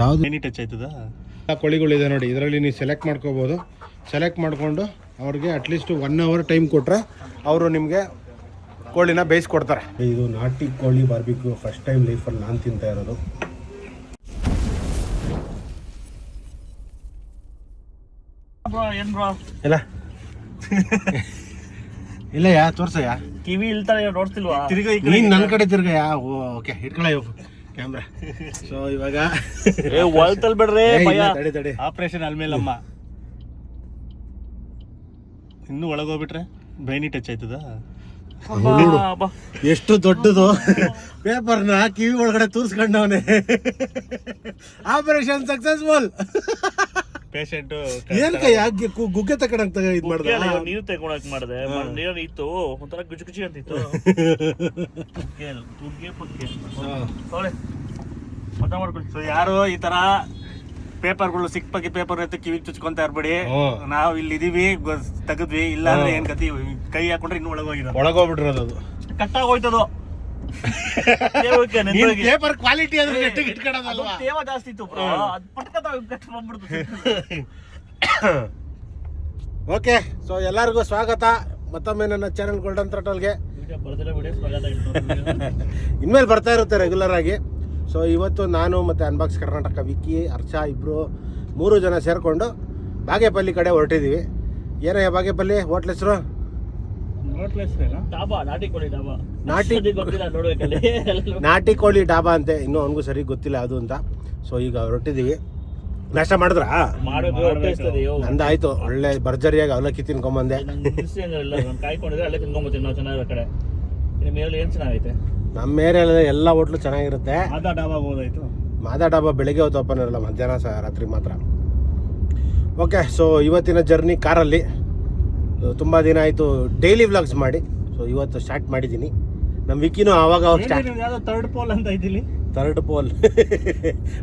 ಯಾವುದು? Any touch ಆಯ್ತದ? ಕೋಳಿಗಳಿದೆ ನೋಡಿ ಇದರಲ್ಲಿ ನೀವು ಸೆಲೆಕ್ಟ್ ಮಾಡ್ಕೋಬೋದು. ಸೆಲೆಕ್ಟ್ ಮಾಡಿಕೊಂಡು ಅವ್ರಿಗೆ ಅಟ್ಲೀಸ್ಟ್ ಒನ್ ಅವರ್ ಟೈಮ್ ಕೊಟ್ಟರೆ ಅವರು ನಿಮಗೆ ಕೋಳಿನ ಬೇಯಿಸ್ಕೊಡ್ತಾರೆ. ಇದು ನಾಟಿ ಕೋಳಿ ಬಾರ್ಬಿಕ್ಯೂ ಫಸ್ಟ್ ಟೈಮ್ ಲೈಫಲ್ಲಿ ನಾನು ತಿಂತಾ ಇರೋದು. ಬ್ರೋ ಏನ್ ಬ್ರೋ? ಇಲ್ಲ. ಇಲ್ಲ ಯಾ ತೋರ್ಸಯ್ಯ. ಕಿವಿ ಇಲ್ತಾನೆ ನೋಡ್ತಿಲ್ವಾ? ನೀನ್ ನನ್ ಕಡೆ ತಿರ್ಗಯ್ಯ? ಓಕೆ ಇಟ್ಕೊಳ ಕ್ಯಾಮ್ರಾ. ಸೊ ಇವಾಗ ಏ ಒಳ್ತಲ್ ಬಿಡ್ರಿ ತಡಿ ತಡಿ. ಆಪರೇಷನ್ ಅಲ್ಮೇಲಮ್ಮ ಇನ್ನು ಒಳಗೋಗ್ಬಿಟ್ರೆ ಬೈನಿ ಟಚ್ ಆಯ್ತದ. ಎಷ್ಟು ದೊಡ್ಡದು. ಪೇಪರ್ನ ಕಿವಿ ಒಳಗಡೆ ತೂರ್ಸ್ಕೊಂಡವನೆ. ಆಪರೇಷನ್ ಸಕ್ಸಸ್ಫುಲ್ ಪೇಷಂಟ್ ಏನ್ ಕೈ ಯಾಕೆ ಗುಗ್ಗೆ ತಕೊಂಡಂಗ್ ಇದ್ ಮಾಡ್ದ? ನೀರು ತಗೊಳಕ್ ಮಾಡಿದೆ. ನೀರು ಇತ್ತು ಒಂಥರ ಗುಜು ಗುಜಿ ಅಂತಿತ್ತು. ತುಗ್ಗೆ ಪುಗ್ಗೆ. ಮತ ಮಾಡ್ಕೊಳ್ಳಿ. ಸೊ ಯಾರು ಈ ತರ ಪೇಪರ್ಗಳು ಸಿಕ್ ಬಗ್ಗೆ ಪೇಪರ್ ಎತ್ತು ಕಿವಿ ಚುಚ್ಕೊಂತ ಇರ್ಬೇಡಿ. ನಾವು ಇಲ್ಲಿ ಇದೀವಿ ತೆಗದ್ವಿ. ಇಲ್ಲ ಅಂದ್ರೆ ಏನ್ ಕತಿ ಕೈ ಹಾಕೊಂಡ್ರೆ ಇನ್ನು ಒಳಗೋಗಿದ ಒಳಗೋಗ್ಬಿಟ್ರದು ಅದು. ಕಟ್ಟಾಗ ಹೋಯ್ತದು. ತೇವಕ್ಕೆ ನೆಂದೋಗಿ. ಪೇಪರ್ ಕ್ವಾಲಿಟಿ ಅಂದ್ರೆ ನೆಟ್ಟಿಗೆ ಅದು ಇಟ್ಕೊಳೋದಲ್ವಾ ತೇವ ಜಾಸ್ತಿ ಇತ್ತು ಬ್ರೋ. ಅದು ಪಟ್ಕತ ಕಟ್ ಬಂದ್ಬಿಡ್ತು ಓಕೆ ಸೊ ಎಲ್ಲರಿಗೂ ಸ್ವಾಗತ. ಮತ್ತೊಮ್ಮೆ ನನ್ನ ಚಾನಲ್ ಗೋಲ್ಡನ್ ಥ್ರಟಲ್ಗೆ ಇನ್ಮೇಲೆ ಬರ್ತಾ ಇರುತ್ತೆ ರೆಗ್ಯುಲರ್ ಆಗಿ. ಸೊ ಇವತ್ತು ನಾನು ಮತ್ತು ಅನ್ಬಾಕ್ಸ್ ಕರ್ನಾಟಕ ವಿಕ್ಕಿ ಅರ್ಚಾ ಇಬ್ಬರು ಮೂರು ಜನ ಸೇರಿಕೊಂಡು ಬಾಗೇಪಲ್ಲಿ ಕಡೆ ಹೊರಟಿದ್ದೀವಿ ಏನಯ್ಯ ಬಾಗೇಪಲ್ಲಿ? ಹೋಟ್ಲ್ ಹೆಸರು? ಡಾಬಾ ನಾಟಿ ಕೋಳಿ ಡಾಬಾ. ನಾಟಿ- ಅದೇ ಗೊತ್ತಿಲ್ಲ ನೋಡ್ಬೇಕಲ್ಲಿ. ನಾಟಿ ಕೋಳಿ ಡಾಬಾ ಅಂತೆ. ಇನ್ನೂ ಅವನಿಗೂ ಸರಿ ಗೊತ್ತಿಲ್ಲ ಅದು ಅಂತ. ಸೊ ಈಗ ಹೊರಟಿದ್ದೀವಿ. ನಾಷ್ಟ ಮಾಡಿದ್ರಾ. ನಂದಾಯ್ತು. ಒಳ್ಳೆ ಭರ್ಜರಿಯಾಗಿ ಅವಲಕ್ಕಿ ತಿನ್ಕೊಂಬಂದೆ. ನಿಮ್ಮ ಮೇರೆ ಎಲ್ಲ ಹೋಟ್ಲು ಚೆನ್ನಾಗಿರುತ್ತೆ. ಮಾದಾ ಡಾಬಾ ಬೆಳಿಗ್ಗೆ ಹೊತ್ತು ಓಪನ್ ಇರಲ್ಲ ಮಧ್ಯಾಹ್ನ ಸಹ ರಾತ್ರಿ ಮಾತ್ರ. ಓಕೆ ಸೊ ಇವತ್ತಿನ ಜರ್ನಿ ಕಾರಲ್ಲಿ. ತುಂಬ ದಿನ ಆಯಿತು ಡೈಲಿ ವ್ಲಾಗ್ಸ್ ಮಾಡಿ. ಸೊ ಇವತ್ತು ಸ್ಟಾರ್ಟ್ ಮಾಡಿದ್ದೀನಿ. ನಮ್ಮ ವಿಕಿನೂ ಆವಾಗ ಅವಾಗ ಸ್ಟಾರ್ಟ್ ಯಾವ್ದೋ ಥರ್ಡ್ ಪೋಲ್ ಅಂತ ಐತಿಲಿ ಥರ್ಡ್ ಪೋಲ್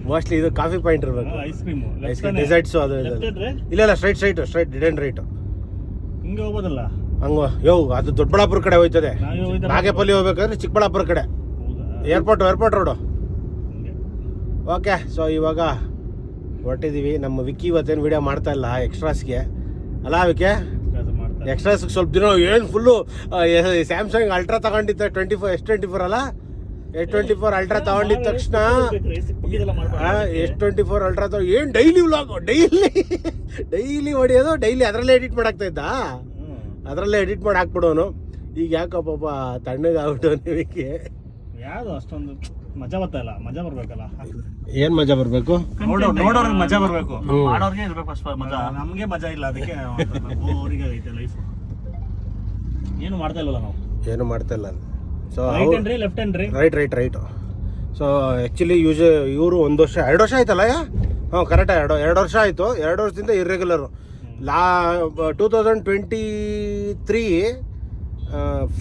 ಮೋಸ್ಟ್ಲಿ ಇದು ಕಾಫಿ ಪಾಯಿಂಟ್ ಇರಬೇಕು. ಐಸ್ ಕ್ರೀಮ್ ಡೆಸರ್ಟ್ಸ್ ಅದು. ಇಲ್ಲ ಇಲ್ಲ straight straight straight did and right ಹಿಂಗೆ ಹೋಗೋದಲ್ಲ? ಹಂಗ ಯೋ ಅದು ದೊಡ್ಡಬಳ್ಳಾಪುರ ಕಡೆ ಹೋಯ್ತದೆ. ನಾಗೇಪಲ್ಲಿ ಹೋಗ್ಬೇಕಾದ್ರೆ ಚಿಕ್ಕಬಳ್ಳಾಪುರ ಕಡೆ. Airport airport road okay so ಇವಾಗ ಹೊರಟಿದ್ದೀವಿ ನಮ್ಮ ವಿಕ್ಕಿ ಇವತ್ತೇನು ವಿಡಿಯೋ ಮಾಡ್ತಾ ಇಲ್ಲ ಎಕ್ಸ್ಟ್ರಾಸ್ಗೆ ಅಲ್ಲ ವಿಕೆ ಎಕ್ಸ್ಟ್ರಾಸ್ಗೆ ಸ್ವಲ್ಪ ದಿನ ಏನು ಫುಲ್ಲು ಸ್ಯಾಮ್ಸಂಗ್ ಅಲ್ಟ್ರಾ ತಗೊಂಡಿದ್ದೆ twenty four S twenty four ಅಲ್ಲ? ಎಸ್ ಟ್ವೆಂಟಿ ಫೋರ್ ಅಲ್ಟ್ರಾ ತಗೊಂಡಿದ್ದ ತಕ್ಷಣ? ಎಸ್ ಟ್ವೆಂಟಿ ಫೋರ್ ಅಲ್ಟ್ರಾ ತಗೊಂಡು ಏನು ಡೈಲಿ ವ್ಲಾಗ್ ಡೈಲಿ ಡೈಲಿ ಹೊಡಿಯೋದು ಡೈಲಿ ಅದರಲ್ಲೇ ಎಡಿಟ್ ಮಾಡಾಕ್ತಾ ಇದ್ದ? ಅದರಲ್ಲೇ ಎಡಿಟ್ ಮಾಡಿ ಹಾಕ್ಬಿಡೋನು ಈಗ ಯಾಕೋ ಪಾಪ ತಣ್ಣಗಾಗ್ಬಿಟ್ಟು ನಿಮಗೆ ಯಾವುದು ಅಷ್ಟೊಂದು ಮಜಾ ಬರ್ತಾ ಇಲ್ಲ ಮಜಾ ಬರ್ಬೇಕಲ್ಲ? ಏನ್ ಮಜಾ ಬರಬೇಕು? ನೋಡೋರ್ಗೆ ಮಜಾ ಬರ್ಬೇಕು. ಮಾಡೋರ್ಗೆ ಇರ್ಬೇಕು ಫಸ್ಟ್ ಮಜಾ. ನಮ್ಗೆ ಮಜಾ ಇಲ್ಲ ಅದಕ್ಕೆ ಬೋರಿಗೆ ಐತೆ ಲೈಫ್ ಏನು ಮಾಡ್ತಾ ಇಲ್ಲಲ್ಲ ನಾವು? ಏನು ಮಾಡ್ತಾ ಇಲ್ಲ. So right hand left hand right right right right so actually use ಇವರು ಒಂದು ವರ್ಷ ಎರಡು ವರ್ಷ ಆಯ್ತಲ್ಲ ಯಾ? ಹಾಂ ಕರೆಕ್ಟ್ ಎರಡು ಎರಡು ವರ್ಷ ಆಯಿತು. ಎರಡು ವರ್ಷದಿಂದ ಇರ್ರೆಗ್ಯುಲರು ಲಾ ಟೂ ತೌಸಂಡ್ ಟ್ವೆಂಟಿ ತ್ರೀ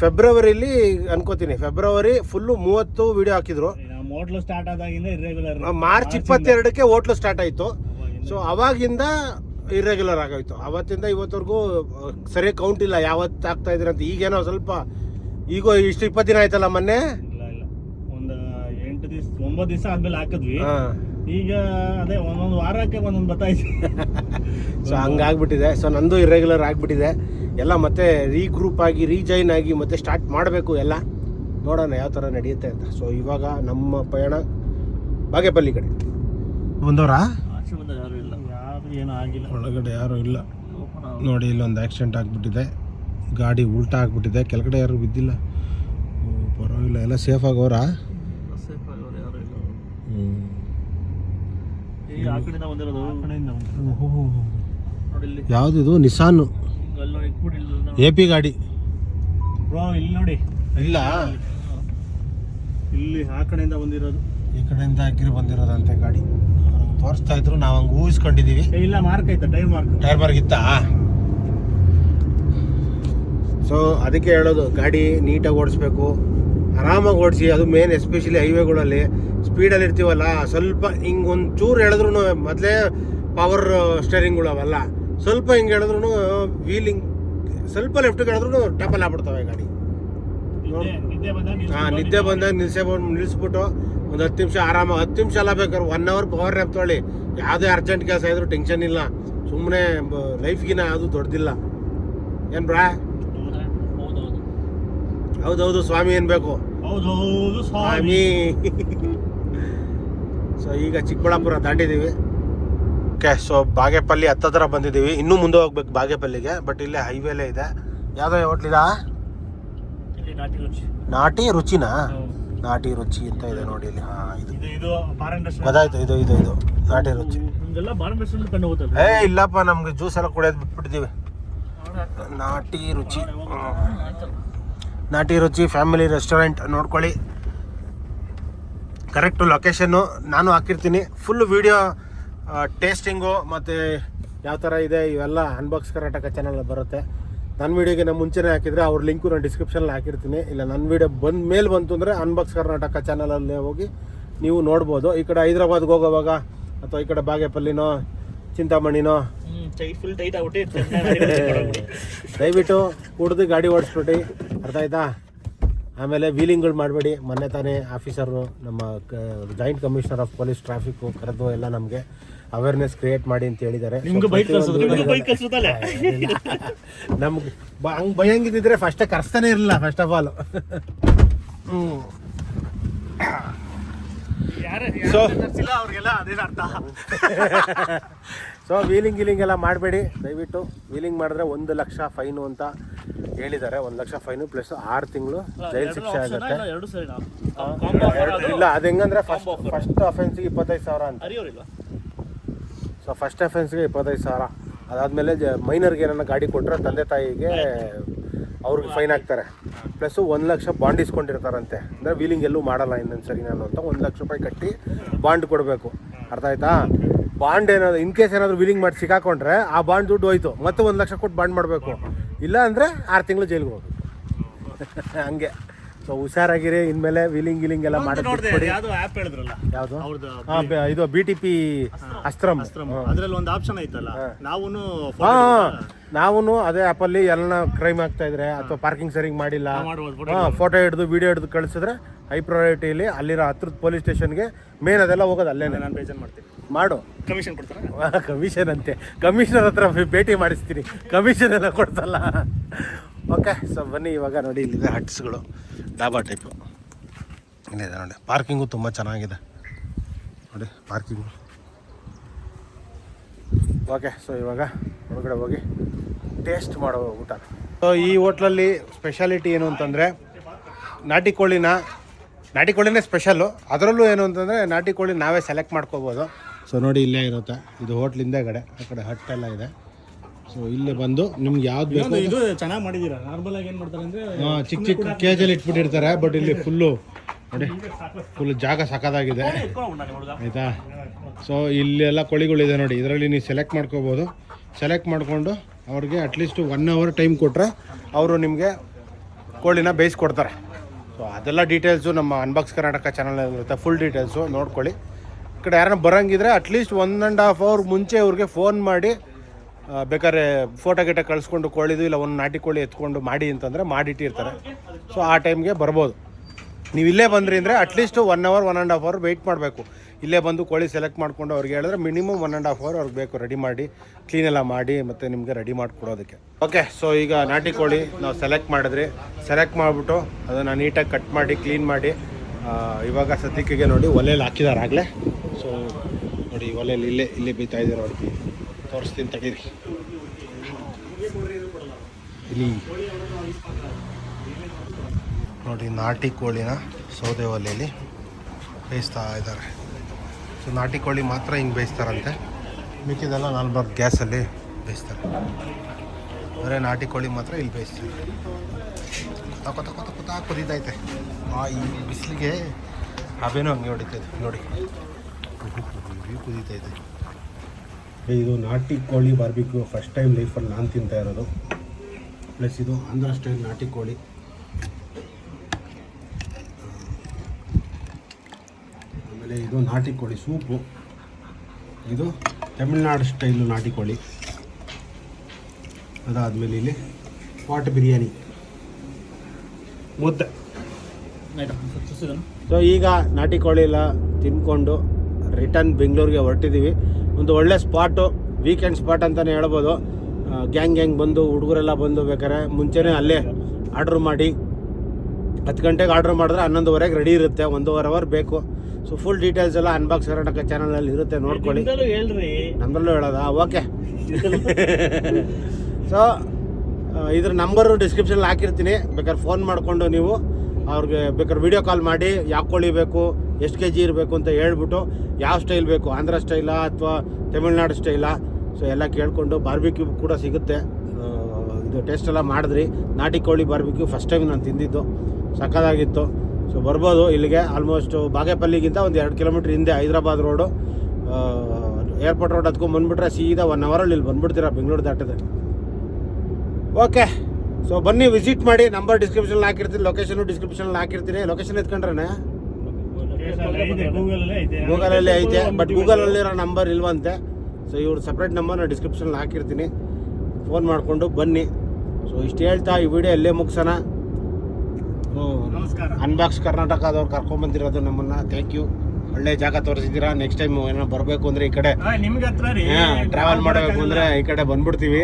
ಫೆಬ್ರವರಿಲಿ ಅನ್ಕೋತೀನಿ. ಫೆಬ್ರವರಿ ಫುಲ್ಲು ಮೂವತ್ತು ವಿಡಿಯೋ ಹಾಕಿದ್ರು. ಹೋಟ್ಲು ಸ್ಟಾರ್ಟ್ ಆದಾಗಿಂದ ಇರ್ರೆಗ್ಯುಲರ್ ಮಾರ್ಚ್ ಇಪ್ಪತ್ತೆರಡಕ್ಕೆ ಹೋಟ್ಲು ಸ್ಟಾರ್ಟ್ ಆಯಿತು. ಸೊ ಅವಾಗಿಂದ ಇರ್ರೆಗ್ಯುಲರ್ ಆಗೋಯ್ತು. ಅವತ್ತಿಂದ ಇವತ್ತವರೆಗೂ ಸರಿಯಾಗಿ ಕೌಂಟ್ ಇಲ್ಲ. ಯಾವತ್ತು ಆಗ್ತಾ ಇದ್ರಿ ಅಂತ ಈಗೇನೋ ಸ್ವಲ್ಪ ಈಗ ಇಷ್ಟು ಇಪ್ಪತ್ತು ದಿನ ಆಯ್ತಲ್ಲ ಮೊನ್ನೆ? ಒಂದು ಎಂಟು ದಿವಸ ಒಂಬತ್ತು ದಿವಸ ಆದ್ಮೇಲೆ ಹಾಕಿದ್ವಿ. ಈಗ ಅದೇ ಒಂದೊಂದು ವಾರಕ್ಕೆ ಒಂದೊಂದು ಬತ್ತಾಯ್ತು ಸೊ ಹಂಗಾಗ್ಬಿಟ್ಟಿದೆ. ಸೊ ನಂದು ಇರ್ರೆಗ್ಯುಲರ್ ಆಗಿಬಿಟ್ಟಿದೆ. ಎಲ್ಲ ಮತ್ತೆ ರೀಗ್ರೂಪ್ ಆಗಿ ರೀಜಾಯ್ನ್ ಆಗಿ ಮತ್ತೆ ಸ್ಟಾರ್ಟ್ ಮಾಡಬೇಕು ಎಲ್ಲ. ನೋಡೋಣ ಯಾವ ಥರ ನಡೆಯುತ್ತೆ ಅಂತ. ಸೊ ಇವಾಗ ನಮ್ಮ ಪಯಣ ಬಾಗೇಪಲ್ಲಿ ಕಡೆ. ಬಂದವರಾ? ಬಂದ ಯಾರು ಇಲ್ಲ. ಯಾರು ಏನೂ ಆಗಿಲ್ಲ. ಒಳಗಡೆ ಯಾರು ಇಲ್ಲ. ನೋಡಿ ಇಲ್ಲೊಂದು ಆಕ್ಸಿಡೆಂಟ್ ಆಗಿಬಿಟ್ಟಿದೆ. ಗಾಡಿ ಉಲ್ಟಾ ಆಗಿಬಿಟ್ಟಿದೆ. ಕೆಳಗಡೆ ಯಾರು ಬಿದ್ದಿಲ್ಲ. ಪರವಾಗಿಲ್ಲ. ಎಲ್ಲ ಸೇಫ್ ಆಗೋರಾ? ಯಾರು ಇಲ್ಲ ಬಂದಿರೋದು ಆ ಕಡೆಯಿಂದ ನೋಡಿ ಇಲ್ಲಿ. ಯಾವುದಿದು ನಿಸಾನು ಅಲ್ಲಿ ಎ ಪಿ ಗಾಡಿ. ಬ್ರೋ ಇಲ್ಲಿ ನೋಡಿ. ಇಲ್ಲ? ಇಲ್ಲಿ ಆ ಕಡೆಯಿಂದ ಬಂದಿರೋದು. ಈ ಕಡೆಯಿಂದ ಅಗ್ರಿ ಬಂದಿರೋದಂತೆ ಗಾಡಿ. ತೋರಿಸ್ತಾ ಇದ್ರು ನಾವು ಹಂಗೆ ಊಹಿಸ್ಕೊಂಡಿದ್ದೀವಿ ಇಲ್ಲ ಮಾರ್ಕ್ ಐತ ಟೈರ್ ಮಾರ್ಕ್ ಟೈರ್ ಮಾರ್ಗಿತ್ತಾ ಸೊ ಅದಕ್ಕೆ ಹೇಳೋದು ಗಾಡಿ ನೀಟಾಗಿ ಓಡಿಸ್ಬೇಕು. ಆರಾಮಾಗಿ ಓಡಿಸಿ ಅದು ಮೇನ್ ಎಸ್ಪೆಷಲಿ ಹೈವೇಗಳಲ್ಲಿ ಸ್ಪೀಡಲ್ಲಿ ಇರ್ತೀವಲ್ಲ ಸ್ವಲ್ಪ ಹಿಂಗೆ ಒಂದು ಚೂರು ಹೇಳಿದ್ರು ಮೊದಲೇ ಪವರ್ ಸ್ಟೇರಿಂಗ್ಗಳು ಅವೆಲ್ಲ ಸ್ವಲ್ಪ ಹಿಂಗೆ ಹೇಳಿದ್ರು ವೀಲಿಂಗ್ ಸ್ವಲ್ಪ ಲೆಫ್ಟ್ಗೆ ಹೇಳಿದ್ರು ಟಪಲ್ ಆಗ್ಬಿಡ್ತವೆ ಗಾಡಿ. ಹಾಂ ನಿದ್ದೆ ಬಂದಾಗ ನಿಲ್ಸೇಬೋದು ನಿಲ್ಲಿಸ್ಬಿಟ್ಟು ಒಂದು ಹತ್ತು ನಿಮಿಷ ಆರಾಮ ಹತ್ತು ನಿಮಿಷ ಎಲ್ಲ ಬೇಕಾದ್ರೆ ಒನ್ ಅವರ್ ಪವರ್ ರ್ಯಾಪ್ ತೊಗೊಳ್ಳಿ. ಯಾವುದೇ ಅರ್ಜೆಂಟ್ ಕೆಲಸ ಇದ್ರೂ ಟೆನ್ಷನ್ ಇಲ್ಲ. ಸುಮ್ಮನೆ ಲೈಫ್ಗಿನ ಅದು ದೊಡ್ಡದಿಲ್ಲ ಏನು ಬ್ರಾ? ಹೌದೌದು. ಸ್ವಾಮಿ ಏನ್ಬೇಕು ಹೌದೌದು ಸ್ವಾಮಿ. ಸೊ ಈಗ ಚಿಕ್ಕಬಳ್ಳಾಪುರ ದಾಟಿದ್ದೀವಿ. ಓಕೆ ಸೊ ಬಾಗೇಪಲ್ಲಿ ಹತ್ತತ್ರ ಬಂದಿದ್ದೀವಿ. ಇನ್ನೂ ಮುಂದೆ ಹೋಗ್ಬೇಕು ಬಾಗೇಪಲ್ಲಿಗೆ ಬಟ್ ಇಲ್ಲೇ ಹೈವೇಲೇ ಇದೆ. ಯಾವುದೋ ಹೋಟ್ಲಿದ ಇಲ್ಲಿ ನಾಟಿ ರುಚಿ. ನಾಟಿ ರುಚಿನಾ? ನಾಟಿ ರುಚಿ ಅಂತ ಇದೆ ನೋಡಿ ಇಲ್ಲಿ. ಹಾ ಇದು. ಇದು ಇದು ಬಾರ್ ಗೊತ್ತಾಯ್ತು ಇದು ಇದು ಇದು. ನಾಟಿ ರುಚಿ. ಏ ಇಲ್ಲಪ್ಪ ನಮ್ಗೆ ಜ್ಯೂಸ್ ಎಲ್ಲ ಕುಡಿಯೋದು ಬಿಟ್ಬಿಟ್ಟಿದ್ದೀವಿ ನಾಟಿ ರುಚಿ. ನಾಟಿ ರುಚಿ ಫ್ಯಾಮಿಲಿ ರೆಸ್ಟೋರೆಂಟ್ ನೋಡ್ಕೊಳ್ಳಿ. ಕರೆಕ್ಟು ಲೊಕೇಶನ್ನು ನಾನು ಹಾಕಿರ್ತೀನಿ. ಫುಲ್ ವಿಡಿಯೋ ಟೇಸ್ಟಿಂಗು ಮತ್ತು ಯಾವ ಥರ ಇದೆ, ಇವೆಲ್ಲ ಅನ್ಬಾಕ್ಸ್ ಕರ್ನಾಟಕ ಚಾನಲ್ ಬರುತ್ತೆ. ನನ್ನ ವೀಡಿಯೋಗೆ ನಾನು ಮುಂಚೆನೇ ಹಾಕಿದರೆ ಅವ್ರ ಲಿಂಕು ನಾನು ಡಿಸ್ಕ್ರಿಪ್ಷನಲ್ಲಿ ಹಾಕಿರ್ತೀನಿ. ಇಲ್ಲ ನನ್ನ ವೀಡಿಯೋ ಬಂದ ಮೇಲೆ ಬಂತು ಅಂದರೆ ಅನ್ಬಾಕ್ಸ್ ಕರ್ನಾಟಕ ಚಾನಲಲ್ಲೇ ಹೋಗಿ ನೀವು ನೋಡ್ಬೋದು. ಈ ಕಡೆ ಹೈದ್ರಾಬಾದ್ಗೆ ಹೋಗೋವಾಗ ಅಥವಾ ಈ ಕಡೆ ಬಾಗೇಪಲ್ಲಿನೋ ಚಿಂತಾಮಣಿನೋ ಫುಲ್ ಟೈಟ್ ದಯವಿಟ್ಟು ಕುಡ್ದು ಗಾಡಿ ಓಡಿಸ್ಬಿಟ್ಟು. ಅರ್ಥ ಆಯ್ತಾ? ಆಮೇಲೆ ವೀಲಿಂಗ್ಗಳು ಮಾಡಬೇಡಿ. ಮೊನ್ನೆ ತಾನೇ ಆಫೀಸರು ನಮ್ಮ joint commissioner of police traffic ಕರೆದು ಎಲ್ಲ ನಮಗೆ ಅವೇರ್ನೆಸ್ ಕ್ರಿಯೇಟ್ ಮಾಡಿ ಅಂತ ಹೇಳಿದ್ದಾರೆ. ನಿಮ್ಗೆ ಹಂಗೆ ಭಯಂಗಿದ್ದಿದ್ರೆ ಫಸ್ಟೇ ಕರೆಸ್ತಾನೆ ಇರಲಿಲ್ಲ ಫಸ್ಟ್ ಆಫ್ ಆಲ್ ಹ್ಞೂ ಸೊ ವೀಲಿಂಗ್ ಗೀಲಿಂಗ್ ಎಲ್ಲ ಮಾಡಬೇಡಿ. ದಯವಿಟ್ಟು ವೀಲಿಂಗ್ ಮಾಡಿದ್ರೆ ಒಂದು ಲಕ್ಷ ಫೈನು ಅಂತ ಹೇಳಿದ್ದಾರೆ. ಒಂದು ಲಕ್ಷ ಫೈನು ಪ್ಲಸ್ ಆರು ತಿಂಗಳು ಜೈಲ್ ಶಿಕ್ಷೆ ಆಗುತ್ತೆ. ಎರಡು ಸರಿ ಇಲ್ಲ ಅದು ಹೆಂಗಂದ್ರೆ ಫಸ್ಟ್ ಫಸ್ಟ್ ಅಫೆನ್ಸ್ಗೆ ಇಪ್ಪತ್ತೈದು ಸಾವಿರ ಅಂತ. ಸೊ ಫಸ್ಟ್ ಅಫೆನ್ಸ್ಗೆ ಇಪ್ಪತ್ತೈದು ಸಾವಿರ. ಅದಾದಮೇಲೆ ಜ ಮೈನರ್ಗೆ ಏನಾರ ಗಾಡಿ ಕೊಟ್ಟರೆ ತಂದೆ ತಾಯಿಗೆ ಅವ್ರಿಗೆ ಫೈನ್ ಹಾಕ್ತಾರೆ ಪ್ಲಸ್ಸು ಒಂದು ಲಕ್ಷ ಬಾಂಡ್ ಇಸ್ಕೊಂಡಿರ್ತಾರಂತೆ. ಅಂದರೆ ವೀಲಿಂಗ್ ಎಲ್ಲೂ ಮಾಡಲ್ಲ ಇನ್ನೊಂದು ಸರಿ ನಾನು ಅಂತ ಒಂದು ಲಕ್ಷ ರೂಪಾಯಿ ಕಟ್ಟಿ ಬಾಂಡ್ ಕೊಡಬೇಕು. ಅರ್ಥ ಆಯ್ತಾ? ಬಾಂಡ್ ಏನಾದ್ರು, ಇನ್ ಕೇಸ್ ಏನಾದರೂ ವೀಲಿಂಗ್ ಮಾಡಿ ಸಿಕ್ಕಾಕೊಂಡ್ರೆ ಆ ಬಾಂಡ್ ದುಡ್ಡು ಹೋಯ್ತು. ಮತ್ತೆ ಒಂದು ಲಕ್ಷ ಕೊಟ್ಟು ಬಾಂಡ್ ಮಾಡಬೇಕು. ಇಲ್ಲ ಅಂದರೆ ಆರು ತಿಂಗಳು ಜೈಲಿಗೆ ಹೋಗ್ಬೇಕು ಹಂಗೆ. ಸೊ ಹುಷಾರಾಗಿರಿ ಇನ್ಮೇಲೆ ವೀಲಿಂಗ್ ಗಿಲಿಂಗ್ ಎಲ್ಲ ಮಾಡಿ ನೋಡಿದೆ ಯಾವ್ದು ಆ್ಯಪ್ ಹೇಳಿದ್ರಲ್ಲ? ಯಾವುದು? ಅವ್ರದ್ದು ಇದು ಬಿ ಟಿ ಪಿ ಅಸ್ತ್ರಮ್ ಅದ್ರಲ್ಲಿ ಒಂದು ಆಪ್ಷನ್ ಐತಲ್ಲ? ನಾವು ಹಾ ನಾವು ಅದೇ ಆ್ಯಪಲ್ಲಿ ಎಲ್ಲ ಕ್ರೈಮ್ ಆಗ್ತಾ ಇದ್ರೆ ಅಥವಾ ಪಾರ್ಕಿಂಗ್ ಸರಿಂಗ್ ಮಾಡಿಲ್ಲ ಮಾಡ್ಬೋದು ಫೋಟೋ ಹಿಡಿದು ವಿಡಿಯೋ ಹಿಡಿದು ಕಳಿಸಿದ್ರೆ ಹೈ ಪ್ರಯಾರಿಟಿಲಿ ಅಲ್ಲಿರೋ ಹತ್ರದ ಪೊಲೀಸ್ ಸ್ಟೇಷನ್ಗೆ ಮೇನ್ ಅದೆಲ್ಲ ಹೋಗೋದು ಅಲ್ಲೇನೆ. ನಾನು ಬೇಜಾರು ಮಾಡ್ತೀನಿ. ಮಾಡು. ಕಮಿಷನ್ ಕೊಡ್ತಾರ? ಕಮಿಷನ್ ಅಂತೆ. ಕಮಿಷನರ್ ಹತ್ರ ಭೇಟಿ ಮಾಡಿಸ್ತೀನಿ. ಕಮಿಷನ್ ಎಲ್ಲ ಕೊಡ್ತಲ್ಲ. ಓಕೆ ಸೊ ಬನ್ನಿ ಇವಾಗ ನೋಡಿ, ಇಲ್ಲಿದೆ ಹಟ್ಸ್ಗಳು. ಡಾಬಾ ಟೈಪು ಇಲ್ಲಿದೆ ನೋಡಿ. ಪಾರ್ಕಿಂಗು ತುಂಬ ಚೆನ್ನಾಗಿದೆ. ನೋಡಿ ಪಾರ್ಕಿಂಗು ಓಕೆ ಸೊ ಇವಾಗ ಒಳಗಡೆ ಹೋಗಿ ಟೇಸ್ಟ್ ಮಾಡೋ ಊಟ. ಸೊ ಈ ಹೋಟ್ಲಲ್ಲಿ ಸ್ಪೆಷಾಲಿಟಿ ಏನು ಅಂತಂದರೆ ನಾಟಿ ಕೋಳಿನ ನಾಟಿ ಕೋಳಿನೇ ಸ್ಪೆಷಲ್ಲು ಅದರಲ್ಲೂ ಏನು ಅಂತಂದರೆ ನಾಟಿ ಕೋಳಿ ನಾವೇ ಸೆಲೆಕ್ಟ್ ಮಾಡ್ಕೋಬೋದು. ಸೊ ನೋಡಿ, ಇಲ್ಲೇ ಇರುತ್ತೆ. ಇದು ಹೋಟ್ಲಿಂದೇ ಕಡೆ ಆ ಕಡೆ ಹಟ್ಟೆಲ್ಲ ಇದೆ. ಸೊ ಇಲ್ಲೇ ಬಂದು ನಿಮ್ಗೆ ಯಾವ್ದು ಬೇಕು ಇದು ಚೆನ್ನಾಗಿ ಮಾಡಿದೀರಾ? ನಾರ್ಮಲ್ ಆಗಿ ಏನ್ ಮಾಡ್ತಾರೆ ಅಂದ್ರೆ ಹಾ, ಚಿಕ್ಕ ಚಿಕ್ಕ ಕೇಜಲ್ಲಿ ಇಟ್ಬಿಟ್ಟಿರ್ತಾರೆ ಬಟ್ ಇಲ್ಲಿ ಫುಲ್ಲು ನೋಡಿ ಫುಲ್ ಜಾಗ ಸಖತ್ತಾಗಿದೆ ಆಯಿತಾ? ಸೊ ಇಲ್ಲೆಲ್ಲ ಕೋಳಿಗಳಿದೆ ನೋಡಿ ಇದರಲ್ಲಿ ನೀವು ಸೆಲೆಕ್ಟ್ ಮಾಡ್ಕೋಬೋದು. ಸೆಲೆಕ್ಟ್ ಮಾಡಿಕೊಂಡು ಅವ್ರಿಗೆ ಅಟ್ಲೀಸ್ಟ್ ಒನ್ ಅವರ್ ಟೈಮ್ ಕೊಟ್ಟರೆ ಅವರು ನಿಮಗೆ ಕೋಳಿನ ಬೇಯಿಸ್ಕೊಡ್ತಾರೆ. ಸೊ ಅದೆಲ್ಲ ಡೀಟೇಲ್ಸು ನಮ್ಮ ಅನ್ಬಾಕ್ಸ್ ಕರ್ನಾಟಕ ಚಾನಲ್ ಇರುತ್ತೆ ಫುಲ್ ಡೀಟೇಲ್ಸು ನೋಡ್ಕೊಳ್ಳಿ. ಈ ಕಡೆ ಯಾರನ್ನ ಬರೋಂಗಿದ್ರೆ at least one and half hour ಮುಂಚೆ ಇವ್ರಿಗೆ ಫೋನ್ ಮಾಡಿ ಬೇಕಾದ್ರೆ ಫೋಟೋ ಗಿಟ ಕಳಿಸ್ಕೊಂಡು ಕೋಳಿದು ಇಲ್ಲ ಒಂದು ನಾಟಿ ಕೋಳಿ ಎತ್ಕೊಂಡು ಮಾಡಿ ಅಂತಂದರೆ ಮಾಡಿಟ್ಟಿರ್ತಾರೆ. ಸೊ ಆ ಟೈಮ್ಗೆ ಬರ್ಬೋದು. ನೀವು ಇಲ್ಲೇ ಬಂದ್ರಿ ಅಂದರೆ at least one hour one and half hour wait ಮಾಡಬೇಕು. ಇಲ್ಲೇ ಬಂದು ಕೋಳಿ ಸೆಲೆಕ್ಟ್ ಮಾಡ್ಕೊಂಡು ಅವ್ರಿಗೆ ಹೇಳಿದ್ರೆ minimum one and half hour ಅವ್ರಿಗೆ ಬೇಕು ರೆಡಿ ಮಾಡಿ ಕ್ಲೀನ್ ಎಲ್ಲ ಮಾಡಿ ಮತ್ತು ನಿಮಗೆ ರೆಡಿ ಮಾಡಿಕೊಡೋದಕ್ಕೆ. ಓಕೆ ಸೊ ಈಗ ನಾಟಿ ಕೋಳಿ ನಾವು ಸೆಲೆಕ್ಟ್ ಮಾಡಿದ್ರಿ. ಸೆಲೆಕ್ಟ್ ಮಾಡಿಬಿಟ್ಟು ಅದನ್ನು ನೀಟಾಗಿ ಕಟ್ ಮಾಡಿ ಕ್ಲೀನ್ ಮಾಡಿ ಇವಾಗ ಸದ್ಯಕ್ಕೆ ನೋಡಿ ಒಲೆಯಲ್ಲಿ ಹಾಕಿದಾರಾಗಲೇ ಸೊ ನೋಡಿ ಒಲೆಯಲ್ಲಿ ಇಲ್ಲೇ ಇಲ್ಲೇ ಬೀತಾ ಇದೆ ನೋಡಿ ತೋರಿಸ್ತೀನಿ ತೆಗೀರಿ. ಇಲ್ಲಿ ನೋಡಿ, ನಾಟಿ ಕೋಳಿನ ಸೌದೆ ಒಲೆಯಲ್ಲಿ ಬೇಯಿಸ್ತಾ ಇದ್ದಾರೆ. ಸೊ, ನಾಟಿ ಕೋಳಿ ಮಾತ್ರ ಹಿಂಗೆ ಬೇಯಿಸ್ತಾರಂತೆ. ಮಿಕ್ಕಿದೆಲ್ಲ ನಾಲ್ಕು ಗ್ಯಾಸಲ್ಲಿ ಬೇಯಿಸ್ತಾರೆ. ಬರೀ ನಾಟಿ ಕೋಳಿ ಮಾತ್ರ ಇಲ್ಲಿ ಬೇಯಿಸ್ತಾರೆ. ಕೊತ ಕೊತ ಕೊತ ಕೊತ ಕುದೀತೈತೆ. ಆ, ಈ ಬಿಸಿಲಿಗೆ ಹಬೆನೂ ಹಂಗೆ ಹೊಡಿತೈತೆ. ನೋಡಿ. ಕುದೀತೈತೆ. ಇದು ನಾಟಿ ಕೋಳಿ ಬಾರ್ಬಿಕ್ಯೂ ಫಸ್ಟ್ ಟೈಮ್ ಲೈಫಲ್ಲಿ ನಾನು ತಿಂತಾ ಇರೋದು. ಪ್ಲಸ್ ಇದು ಆಂಧ್ರ ಸ್ಟೈಲ್ ನಾಟಿ ಕೋಳಿ. ಆಮೇಲೆ ಇದು ನಾಟಿ ಕೋಳಿ ಸೂಪು. ಇದು ತಮಿಳ್ನಾಡು ಸ್ಟೈಲು ನಾಟಿ ಕೋಳಿ. ಅದಾದಮೇಲೆ ಇಲ್ಲಿ ಪಾಟ್ ಬಿರಿಯಾನಿ. ಮುದ್ದೆ. ಸೊ ಈಗ ನಾಟಿ ಕೋಳಿ ಎಲ್ಲ ತಿನ್ಕೊಂಡು ರಿಟರ್ನ್ ಬೆಂಗಳೂರಿಗೆ ಹೊರಟಿದ್ದೀವಿ ಒಂದು ಒಳ್ಳೆ ಸ್ಪಾಟು ವೀಕೆಂಡ್ ಸ್ಪಾಟ್ ಅಂತಲೇ ಹೇಳ್ಬೋದು. ಗ್ಯಾಂಗ್ ಗ್ಯಾಂಗ್ ಬಂದು ಹುಡುಗರೆಲ್ಲ ಬಂದು ಬೇಕಾರೆ ಮುಂಚೆನೇ ಅಲ್ಲೇ ಆರ್ಡ್ರ್ ಮಾಡಿ ಹತ್ತು ಗಂಟೆಗೆ ಆರ್ಡ್ರ್ ಮಾಡಿದ್ರೆ ಹನ್ನೊಂದುವರೆಗೆ ರೆಡಿ ಇರುತ್ತೆ ಒಂದೂವರೆ ಅವರ್ ಬೇಕು. ಸೊ ಫುಲ್ ಡೀಟೇಲ್ಸ್ ಎಲ್ಲ ಅನ್ಬಾಕ್ಸ್ ಕರ್ನಾಟಕ ಚಾನಲಲ್ಲಿ ಇರುತ್ತೆ ನೋಡ್ಕೊಳ್ಳಿ. ನಂಬರ್ಲೂ ಹೇಳೋದಾ? ಓಕೆ. ಸೊ ಇದ್ರ ನಂಬರು ಡಿಸ್ಕ್ರಿಪ್ಷನಲ್ಲಿ ಹಾಕಿರ್ತೀನಿ. ಬೇಕಾದ್ರೆ ಫೋನ್ ಮಾಡಿಕೊಂಡು ನೀವು ಅವ್ರಿಗೆ ಬೇಕಾದ್ರೆ ವಿಡಿಯೋ ಕಾಲ್ ಮಾಡಿ ಯಾವ ಕೋಳಿ ಬೇಕು ಎಷ್ಟು ಕೆ ಜಿ ಇರಬೇಕು ಅಂತ ಹೇಳ್ಬಿಟ್ಟು ಯಾವ ಸ್ಟೈಲ್ ಬೇಕು? ಆಂಧ್ರ ಸ್ಟೈಲಾ ಅಥವಾ ತಮಿಳ್ನಾಡು ಸ್ಟೈಲಾ? ಸೊ ಎಲ್ಲ ಕೇಳಿಕೊಂಡು ಬಾರ್ಬಿಕ್ಯೂ ಕೂಡ ಸಿಗುತ್ತೆ. ಇದು ಟೇಸ್ಟ್ ಎಲ್ಲ ಮಾಡಿದ್ರಿ. ನಾಟಿ ಕೋಳಿ ಬಾರ್ಬಿಕ್ಯೂ ಫಸ್ಟ್ ಟೈಮ್ ನಾನು ತಿಂದಿದ್ದು. ಸಕ್ಕದಾಗಿತ್ತು. ಸೊ ಬರ್ಬೋದು. ಇಲ್ಲಿಗೆ ಆಲ್ಮೋಸ್ಟ್ ಬಾಗೇಪಲ್ಲಿಗಿಂತ ಒಂದು ಎರಡು ಕಿಲೋಮೀಟ್ರ್ ಹಿಂದೆ ಹೈದ್ರಾಬಾದ್ ರೋಡು ಏರ್ಪೋರ್ಟ್ ರೋಡ್ ಅದಕ್ಕೂ ಬಂದ್ಬಿಟ್ರೆ ಸೀದಾ ಒನ್ ಅವರಲ್ಲಿ ಇಲ್ಲಿ ಬಂದ್ಬಿಡ್ತೀರಾ ಬೆಂಗಳೂರು ದಾಟಿದ್ರೆ. ಓಕೆ ಸೊ ಬನ್ನಿ ವಿಸಿಟ್ ಮಾಡಿ. ನಂಬರ್ ಡಿಸ್ಕ್ರಿಪ್ಷನ್ ಹಾಕಿರ್ತೀನಿ. ಲೊಕೇಶನ್ ಡಿಸ್ಕ್ರಿಪ್ಷನ್ ಹಾಕಿರ್ತೀನಿ. ಲೊಕೇಶನ್ ಎತ್ಕೊಂಡ್ರೆ ಗೂಗಲಲ್ಲಿ ಐತೆ. ಬಟ್ ಗೂಗಲಲ್ಲಿರೋ ನಂಬರ್ ಇಲ್ವಂತೆ. ಸೊ ಇವ್ರ ಸಪ್ರೇಟ್ ನಂಬರ್ನ ಡಿಸ್ಕ್ರಿಪ್ಷನ್ ಹಾಕಿರ್ತೀನಿ. ಫೋನ್ ಮಾಡಿಕೊಂಡು ಬನ್ನಿ. ಸೊ ಇಷ್ಟು ಹೇಳ್ತಾ ಈ ವಿಡಿಯೋ ಅಲ್ಲೇ ಮುಗಿಸೋಣ. ನಮಸ್ಕಾರ. ಅನ್ಬಾಕ್ಸ್ ಕರ್ನಾಟಕದವ್ರು ಕರ್ಕೊಂಬಂದಿರೋದು ನಮ್ಮನ್ನ. ಥ್ಯಾಂಕ್ ಯು ಒಳ್ಳೆ ಜಾಗ ತೋರಿಸಿದ್ದೀರಾ? ನೆಕ್ಸ್ಟ್ ಟೈಮ್ ಏನೋ ಬರಬೇಕು ಅಂದ್ರೆ ಈ ಕಡೆ. ನಿಮ್ಗೆ ಹತ್ರ ರೀ. ಟ್ರಾವೆಲ್ ಮಾಡಬೇಕು ಅಂದ್ರೆ ಈ ಕಡೆ ಬಂದ್ಬಿಡ್ತೀವಿ.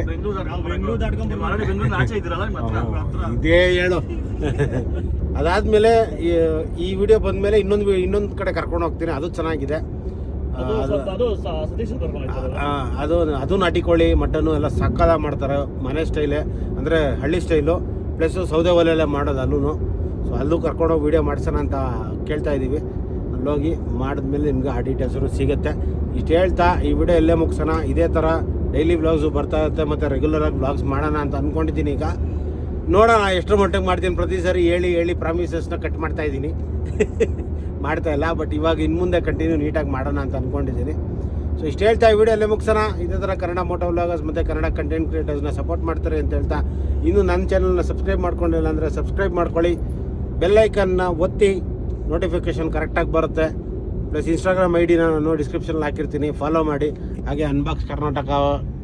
ಇದೇ ಹೇಳು. ಅದಾದ್ಮೇಲೆ ಈ- ಈ ವಿಡಿಯೋ ಬಂದ್ಮೇಲೆ ಇನ್ನೊಂದು ಇನ್ನೊಂದು ಕಡೆ ಕರ್ಕೊಂಡು ಹೋಗ್ತೀನಿ. ಅದು ಚೆನ್ನಾಗಿದೆ. ಅದು ಅದು ನಾಟಿಕೋಳಿ ಮಟನ್ನು ಎಲ್ಲ ಸಕ್ಕದ ಮಾಡ್ತಾರೆ ಮನೆ ಸ್ಟೈಲೇ. ಅಂದರೆ ಹಳ್ಳಿ ಸ್ಟೈಲು. ಪ್ಲಸ್ ಸೌದೆ ಒಲೆಯಲ್ಲೇ ಮಾಡೋದು ಅಲ್ಲೂ ಸೊ ಅಲ್ಲೂ ಕರ್ಕೊಂಡೋಗಿ ವೀಡಿಯೋ ಮಾಡ್ಸೋಣ ಅಂತ ಕೇಳ್ತಾ ಇದ್ದೀವಿ ಅಲ್ಲೋಗಿ ಮಾಡಿದ್ಮೇಲೆ ನಿಮ್ಗೆ ಆ ಡೀಟೇಲ್ಸು ಸಿಗುತ್ತೆ. ಇಷ್ಟು ಹೇಳ್ತಾ ಈ ವಿಡಿಯೋ ಎಲ್ಲೇ ಮುಗಿಸೋಣ. ಇದೇ ಥರ ಡೈಲಿ ಬ್ಲಾಗ್ಸು ಬರ್ತಾ ಇರುತ್ತೆ ಮತ್ತು ರೆಗ್ಯುಲರಾಗಿ ಬ್ಲಾಗ್ಸ್ ಮಾಡೋಣ ಅಂತ ಅಂದ್ಕೊಂಡಿದ್ದೀನಿ ಈಗ. ನೋಡೋಣ ಎಷ್ಟರ ಮಟ್ಟಿಗೆ ಮಾಡ್ತೀನಿ. ಪ್ರತಿ ಸಾರಿ ಹೇಳಿ ಹೇಳಿ ಪ್ರಾಮಿಸಸ್ನ ಕಟ್ ಮಾಡ್ತಾ ಇದ್ದೀನಿ. ಮಾಡ್ತಾ ಇಲ್ಲ ಬಟ್ ಇವಾಗ ಇನ್ನು ಮುಂದೆ ಕಂಟಿನ್ಯೂ ನೀಟಾಗಿ ಮಾಡೋಣ ಅಂತ ಅಂದ್ಕೊಂಡಿದ್ದೀನಿ ಸೊ ಇಷ್ಟು ಹೇಳ್ತಾ ಈ ವಿಡಿಯೋ ಅಲ್ಲೇ ಮುಗಿಸೋಣ. ಇದೇ ಥರ ಕನ್ನಡ ಮೋಟೋ ವ್ಲಾಗರ್ಸ್ ಮತ್ತು ಕನ್ನಡ ಕಂಟೆಂಟ್ ಕ್ರಿಯೇಟರ್ಸ್ನ ಸಪೋರ್ಟ್ ಮಾಡ್ತಾರೆ ಅಂತ ಹೇಳ್ತಾ. ಇನ್ನು ನನ್ನ ಚಾನಲ್ನ ಸಬ್ಸ್ಕ್ರೈಬ್ ಮಾಡ್ಕೊಂಡಿಲ್ಲ ಅಂದರೆ ಸಬ್ಸ್ಕ್ರೈಬ್ ಮಾಡ್ಕೊಳ್ಳಿ. ಬೆಲ್ಲೈಕನ್ನ ಒತ್ತಿ. ನೋಟಿಫಿಕೇಷನ್ ಕರೆಕ್ಟಾಗಿ ಬರುತ್ತೆ. ಪ್ಲಸ್ ಇನ್ಸ್ಟಾಗ್ರಾಮ್ ಐ ಡಿ ನಾನು ಡಿಸ್ಕ್ರಿಪ್ಷನಲ್ಲಿ ಹಾಕಿರ್ತೀನಿ. ಫಾಲೋ ಮಾಡಿ. ಹಾಗೆ ಅನ್ಬಾಕ್ಸ್ ಕರ್ನಾಟಕ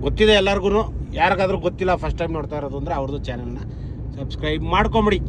ಗೊತ್ತಿದೆ ಎಲ್ಲರಿಗೂ ಯಾರಿಗಾದ್ರೂ ಗೊತ್ತಿಲ್ಲ ಫಸ್ಟ್ ಟೈಮ್ ನೋಡ್ತಾ ಇರೋದು ಅಂದರೆ ಅವ್ರದ್ದು ಚಾನಲ್ನ ಸಬ್ಸ್ಕ್ರೈಬ್ ಮಾಡ್ಕೊಂಬಿಡಿ.